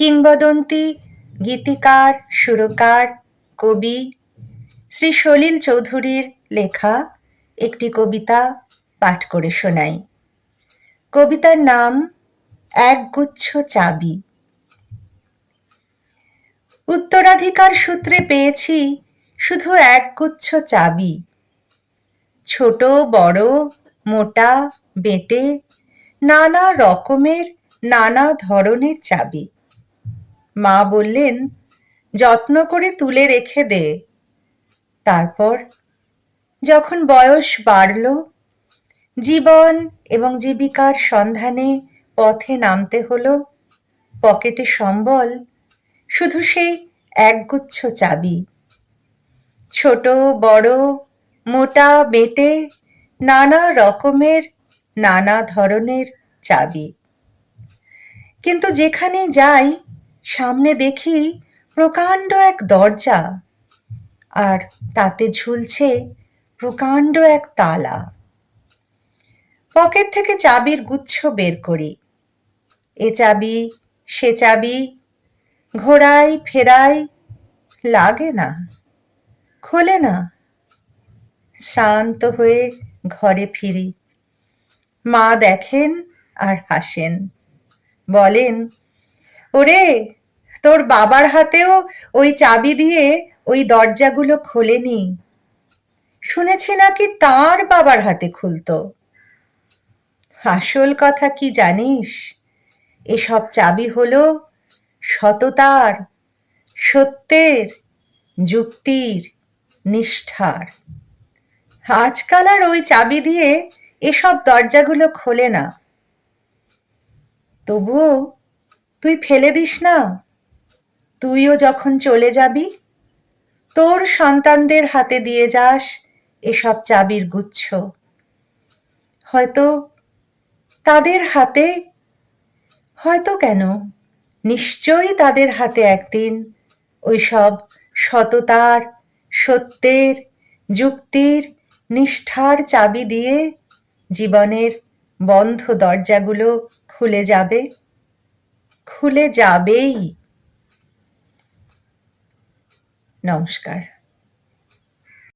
কিংবদন্তি, গীতিকার, সুরকার, কবি শ্রী সলিল চৌধুরীর লেখা একটি কবিতা পাঠ করে শোনাই। কবিতার নাম, একগুচ্ছ চাবি। উত্তরাধিকার সূত্রে পেয়েছি শুধু একগুচ্ছ চাবি। ছোট, বড়, মোটা, বেটে, নানা রকমের, নানা ধরনের চাবি। মা বললেন, যত্ন করে তুলে রেখে দে। তারপর যখন বয়স বাড়ল, জীবন এবং জীবিকার সন্ধানে পথে নামতে হলো, পকেটে সম্বল, শুধু সেই একগুচ্ছ চাবি। ছোট, বড়, মোটা, বেটে, নানা রকমের, নানা ধরনের চাবি। কিন্তু যেখানে যাই সামনে দেখি প্রকাণ্ড এক দরজা, আর তাতে ঝুলছে প্রকাণ্ড এক তালা। পকেট থেকে চাবির গুচ্ছ বের করি। এ চাবি, সে চাবি ঘোরাই ফেরাই লাগে না, খোলে না। শ্রান্ত হয়ে ঘরে ফিরি। মা দেখেন আর হাসেন। বলেন ওরে, তোর বাবার হাতেও ওই চাবি দিয়ে ওই দরজাগুলো খোলেনি। শুনেছি নাকি তার বাবার হাতে খুলতো। আসল কথা কি জানিস? এসব চাবি হলো সততার, সত্যের, যুক্তির নিষ্ঠার। আজকাল আর ওই চাবি দিয়ে এসব দরজাগুলো খোলে না। তবুও তুই ফেলে দিস না। তুইও যখন চলে যাবি, তোর সন্তানদের হাতে দিয়ে যাস এসব চাবির গুচ্ছ। হয়তো তাদের হাতে, হয়তো কেন? নিশ্চয়ই তাদের হাতে একদিন ওই সব সততার, সত্যের, যুক্তির, নিষ্ঠার চাবি দিয়ে জীবনের বন্ধ দরজাগুলো খুলে যাবে। খুলে যাবেই। নমস্কার।